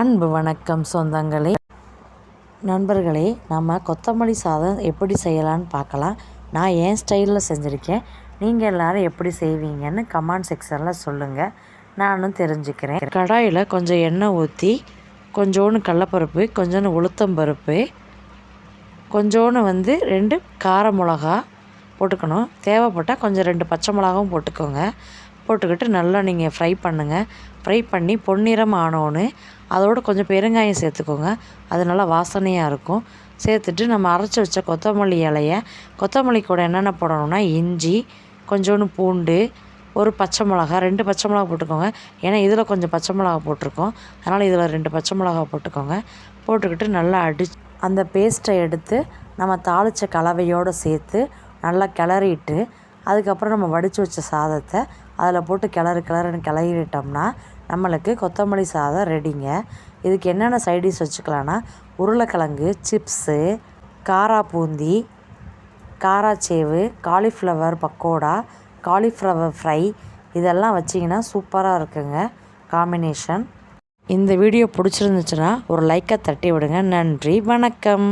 அன்பு வணக்கம் சொந்தங்களே. நண்பர்களே நம்ம கொத்தமல்லி சாதம் எப்படி செய்யலான்னு பார்க்கலாம். நான் என் ஸ்டைலில் செஞ்சுருக்கேன். நீங்கள் எல்லோரும் எப்படி செய்வீங்கன்னு கமெண்ட் செக்ஷனில் சொல்லுங்கள் நானும் தெரிஞ்சுக்கிறேன். கடாயில் கொஞ்சம் எண்ணெய் ஊற்றி கொஞ்சோண்டு கடலப்பருப்பு கொஞ்சோண்டு உளுத்தம்பருப்பு கொஞ்சோண்டு வந்து ரெண்டு கார மிளகா போட்டுக்கணும். தேவைப்பட்டால் கொஞ்சம் ரெண்டு பச்சை மிளகாவும் போட்டுக்கோங்க. போட்டுக்கிட்டு நல்லா நீங்கள் ஃப்ரை பண்ணுங்கள் ஃப்ரை பண்ணி பொன்னிறம் ஆனோன்னு அதோடு கொஞ்சம் பெருங்காயம் சேர்த்துக்கோங்க. அது நல்லா வாசனையாக இருக்கும். சேர்த்துட்டு நம்ம அரைச்சி வச்ச கொத்தமல்லி இலைய கொத்தமல்லி கூட என்னென்ன போடணும்னா இஞ்சி கொஞ்சோண்டு பூண்டு ஒரு பச்சை மிளகா ரெண்டு பச்சை மிளகா போட்டுக்கோங்க. ஏன்னா இதில் கொஞ்சம் பச்சை மிளகா போட்டிருக்கோம். அதனால் இதில் ரெண்டு பச்சை மிளகா போட்டுக்கோங்க. போட்டுக்கிட்டு நல்லா அடி அந்த பேஸ்ட்டை எடுத்து நம்ம தாளித்த கலவையோடு சேர்த்து நல்லா கிளறிட்டு அதுக்கப்புறம் நம்ம வடித்து வச்ச சாதத்தை அதில் போட்டு கிளறு கிளறுன்னு கிளறிட்டோம்னா நம்மளுக்கு கொத்தமல்லி சாதம் ரெடிங்க இதுக்கு என்னென்ன சைடிஷ் வச்சுக்கலான்னா உருளைக்கிழங்கு சிப்ஸு காரா பூந்தி காராச்சேவு காலிஃப்ளவர் பக்கோடா காலிஃப்ளவர் ஃப்ரை இதெல்லாம் வச்சிங்கன்னா சூப்பராக இருக்குங்க. காம்பினேஷன் இந்த வீடியோ பிடிச்சிருந்துச்சுன்னா ஒரு லைக்கை தட்டி விடுங்க நன்றி. வணக்கம்.